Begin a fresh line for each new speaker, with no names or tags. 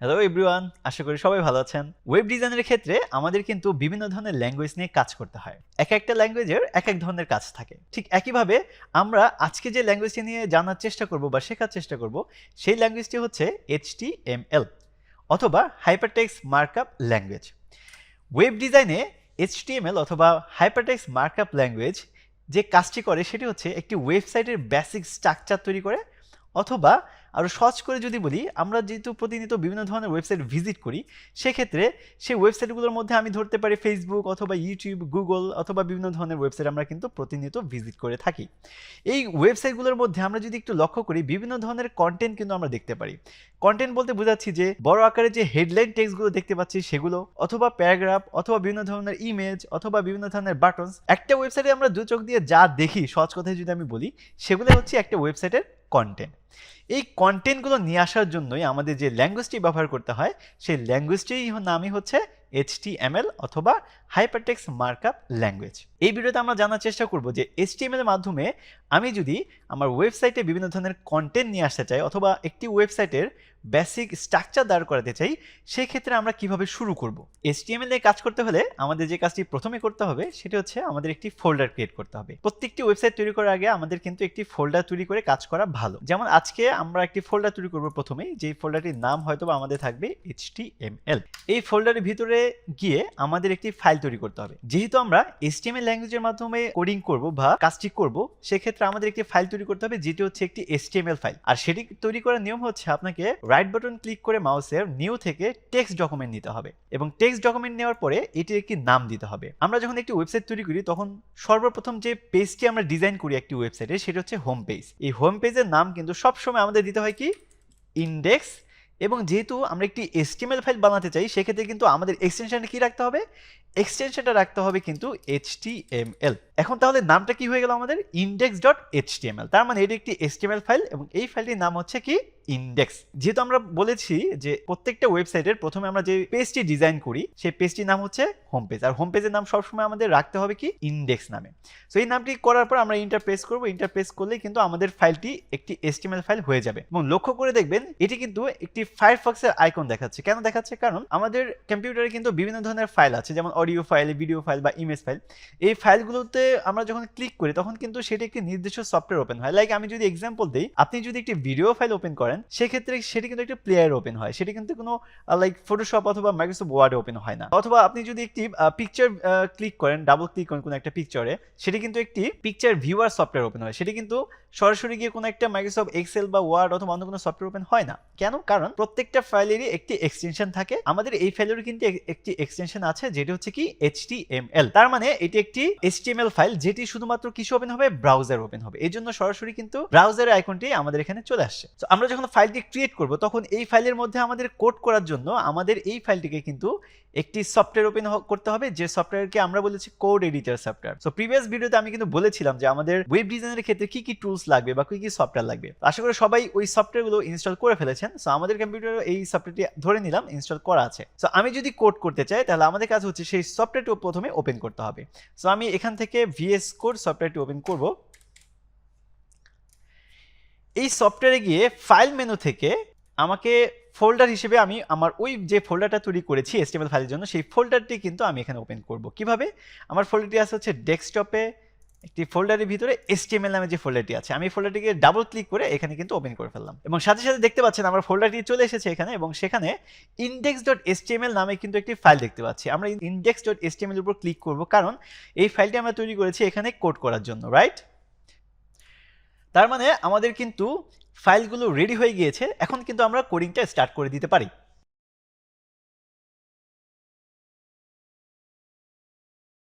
Hello everyone আশা করি সবাই ভালো আছেন। ওয়েব ডিজাইনের ক্ষেত্রে আমাদের কিন্তু বিভিন্ন ধরনের ল্যাঙ্গুয়েজ নিয়ে কাজ করতে হয়। এক একটা ল্যাঙ্গুয়েজের এক এক ধরনের কাজ থাকে। ঠিক একইভাবে আমরা আজকে যে ল্যাঙ্গুয়েজটি নিয়ে জানার চেষ্টা করব বা শেখার চেষ্টা করব, সেই ল্যাঙ্গুয়েজটি হচ্ছে এইচটিএমএল অথবা হাইপারটেক্স মার্কআপ ল্যাঙ্গুয়েজ ওয়েব ডিজাইনে এইচটিএমএল অথবা হাইপারটেক্স মার্কআপ ল্যাঙ্গুয়েজ যে কাজটি করে, সেটি হচ্ছে একটি ওয়েবসাইটের বেসিক স্ট্রাকচার তৈরি করে অথবা আরও সহজ করে যদি বলি, আমরা যেহেতু প্রতিনিয়ত বিভিন্ন ধরনের ওয়েবসাইট ভিজিট করি, সেক্ষেত্রে সেই ওয়েবসাইটগুলোর মধ্যে আমি ধরতে পারি ফেসবুক অথবা ইউটিউব গুগল অথবা বিভিন্ন ধরনের ওয়েবসাইট আমরা কিন্তু প্রতিনিয়ত ভিজিট করে থাকি। এই ওয়েবসাইটগুলোর মধ্যে আমরা যদি একটু লক্ষ্য করি, বিভিন্ন ধরনের কন্টেন্ট কিন্তু আমরা দেখতে পারি। কন্টেন্ট বলতে বোঝাচ্ছি যে, বড় আকারে যে হেডলাইন টেক্সটগুলো দেখতে পাচ্ছি সেগুলো, অথবা প্যারাগ্রাফ অথবা বিভিন্ন ধরনের ইমেজ অথবা বিভিন্ন ধরনের বাটনস একটা ওয়েবসাইটে আমরা দু চোখ দিয়ে যা দেখি, সহজ কথায় যদি আমি বলি সেগুলো হচ্ছে একটা ওয়েবসাইটের কন্টেন্ট এই কন্টেন্টগুলো নিয়ে আসার জন্যই আমাদের যে ল্যাঙ্গুয়েজটি ব্যবহার করতে হয়, সেই ল্যাঙ্গুয়েজটির নামই হচ্ছে এইচটিএমএল অথবা হাইপারটেক্স মার্কআপ ল্যাঙ্গুয়েজ এই ভিডিওতে আমরা জানার চেষ্টা করব যে এইচটিএমএল এর মাধ্যমে আমি যদি আমার ওয়েবসাইটে বিভিন্ন ধরনের কন্টেন্ট নিয়ে আসতে চাই অথবা একটি ওয়েবসাইটের বেসিক স্ট্রাকচার দাঁড় করাতে চাই সেই ক্ষেত্রে আমরা কীভাবে শুরু করব? এইচটিএমএল এ কাজ করতে হলে আমাদের যে কাজটি প্রথমে করতে হবে, সেটি হচ্ছে আমাদের একটি ফোল্ডার ক্রিয়েট করতে হবে। প্রত্যেকটি ওয়েবসাইট তৈরি করার আগে আমাদের কিন্তু একটি ফোল্ডার তৈরি করে কাজ করা ভালো। যেমন আজকে আমরা একটি ফোল্ডার তৈরি করব প্রথমেই, যেই ফোল্ডারটির নাম হয়তো আমাদের থাকবে এইচটিএমএল এই ফোল্ডারের ভিতরে গিয়ে আমাদের একটি ফাইল তৈরি করতে হবে। যেহেতু আমরা এইচটিএমএল ল্যাঙ্গুয়েজের মাধ্যমে কোডিং করব বা কাজটি করব, সেক্ষেত্রে আমাদের একটি ফাইল তৈরি করতে হবে, যেটি হচ্ছে একটি এইচটিএমএল ফাইল আর সেটি তৈরি করার নিয়ম হচ্ছে আপনাকে রাইট বাটন ক্লিক করে মাউসের নিউ থেকে টেক্সট ডকুমেন্ট নিতে হবে এবং টেক্সট ডকুমেন্ট নেওয়ার পরে এটির একটি নাম দিতে হবে। আমরা যখন একটি ওয়েবসাইট তৈরি করি, তখন সর্বপ্রথম যে পেজটি আমরা ডিজাইন করি একটি ওয়েবসাইটে সেটা হচ্ছে হোম পেজ এই হোম পেজের নাম কিন্তু সবসময় আমাদের দিতে হয় কি? ইন্ডেক্স এবং যেহেতু আমরা একটি এসটিএমএল ফাইল বানাতে চাই, সেক্ষেত্রে কিন্তু আমাদের এক্সটেনশনটা কী রাখতে হবে? এক্সটেনশনটা রাখতে হবে কিন্তু এইচটিএমএল এখন তাহলে নামটা কি হয়ে গেল আমাদের? ইন্ডেক্স ডট এইচটিএমএল তার মানে এটি একটি এসটিএমএল ফাইল এবং এই ফাইলটির নাম হচ্ছে কি? ইন্ডেক্স যেহেতু আমরা বলেছি যে প্রত্যেকটা ওয়েবসাইটের প্রথমে আমরা যে পেজটি ডিজাইন করি, সেই পেজটির নাম হচ্ছে হোম পেজ আর হোম পেজের নাম সবসময় আমাদের রাখতে হবে কি? ইন্ডেক্স নামে। সো এই নামটি করার পর আমরা ইন্টারপ্রেস করব। ইন্টারপ্রেস করলেই কিন্তু আমাদের ফাইলটি একটি এসটিএমএল ফাইল হয়ে যাবে। এবং লক্ষ্য করে দেখবেন, এটি কিন্তু একটি ফায়ারফক্সের আইকন দেখাচ্ছে। কেন দেখাচ্ছে? কারণ আমাদের কম্পিউটারে কিন্তু বিভিন্ন ধরনের ফাইল আছে। যেমন অডিও ফাইল ভিডিও ফাইল বা ইমেজ ফাইল এই ফাইলগুলোতে আমরা যখন ক্লিক করি, তখন কিন্তু সেটি একটি নির্দিষ্ট সফটওয়্যার ওপেন হয়। লাইক আমি যদি এক্সাম্পল দিই, আপনি যদি একটি ভিডিও ফাইল ওপেন করেন, সেক্ষেত্রে সেটি কিন্তু একটি প্লেয়ার ওপেন হয়। সেটি কিন্তু কোনো লাইক ফটোশপ অথবা মাইক্রোসফট ওয়ার্ডে ওপেন হয় না। অথবা আপনি যদি একটি পিকচার ক্লিক করেন ডাবল ক্লিক করেন কোনো একটা পিকচারে সেটি কিন্তু একটি পিকচার ভিউয়ার সফটওয়্যার ওপেন হয়। সেটি কিন্তু সরাসরি গিয়ে কোনো একটা মাইক্রোসফট এক্সেল বা ওয়ার্ড অথবা অন্য কোনো সফটওয়্যার ওপেন হয় না। কেন? কারণ প্রত্যেকটা ফাইলেরই একটি এক্সটেনশন থাকে। আমাদের এই ফাইলেরও কিন্তু একটি এক্সটেনশন আছে, যেটি হচ্ছে কি এইচটিএমএল তার মানে এটি একটি এইচটিএমএল ফাইল যেটি শুধুমাত্র কিছু ওপেন হবে ব্রাউজার ওপেন হবে। এই জন্য সরাসরি কিন্তু ব্রাউজারের আইকনটি আমাদের এখানে চলে আসছে। তো আমরা যখন ফাইলটি ক্রিয়েট করব, তখন এই ফাইলের মধ্যে আমাদের কোড করার জন্য আমাদের এই ফাইলটিকে কিন্তু একটি সফটওয়্যার ওপেন করতে হবে, যে সফটওয়্যারকে আমরা বলেছি code editor software so previous ভিডিওতে আমি কিন্তু বলেছিলাম যে আমাদের ওয়েব ডিজাইনের ক্ষেত্রে কি কি টুলস লাগবে বা কি কি সফটওয়্যার লাগবে আশা করি সবাই ওই সফটওয়্যারগুলো ইনস্টল করে ফেলেছেন। সো আমাদের কম্পিউটারে এই সফটওয়্যারটি ধরে নিলাম ইনস্টল করা আছে। সো আমি যদি কোড করতে চাই, তাহলে আমাদের কাজ হচ্ছে সেই সফটওয়্যারটি প্রথমে ওপেন করতে হবে। সো আমি এখান থেকে ভিএস কোড সফটওয়্যারটি ওপেন করব। এই সফটওয়্যারে গিয়ে ফাইল মেনু থেকে আমাকে ফোল্ডার হিসেবে আমি আমার ওই যে ফোল্ডারটা তৈরি করেছি এসটিএমএল ফাইলের জন্য, সেই ফোল্ডারটি কিন্তু আমি এখানে ওপেন করব। কীভাবে? আমার ফোল্ডারটি আছে হচ্ছে ডেস্কটপে একটি ফোল্ডারের ভিতরে এসটিএমএল নামে যে ফোল্ডারটি আছে, আমি ফোল্ডারটিকে ডাবল ক্লিক করে এখানে কিন্তু ওপেন করে ফেললাম। এবং সাথে সাথে দেখতে পাচ্ছেন আমার ফোল্ডারটি চলে এসেছে এখানে, এবং সেখানে ইন্ডেক্স ডট এসটিএমএল নামে কিন্তু একটি ফাইল দেখতে পাচ্ছি। আমরা ইন্ডেক্স ডট এসটিএমএল উপর ক্লিক করব কারণ এই ফাইলটি আমরা তৈরি করেছি এখানে কোড করার জন্য রাইট তার মানে আমাদের কিন্তু ফাইলগুলো রেডি হয়ে গিয়েছে, এখন কিন্তু আমরা কোডিংটা স্টার্ট করে দিতে পারি।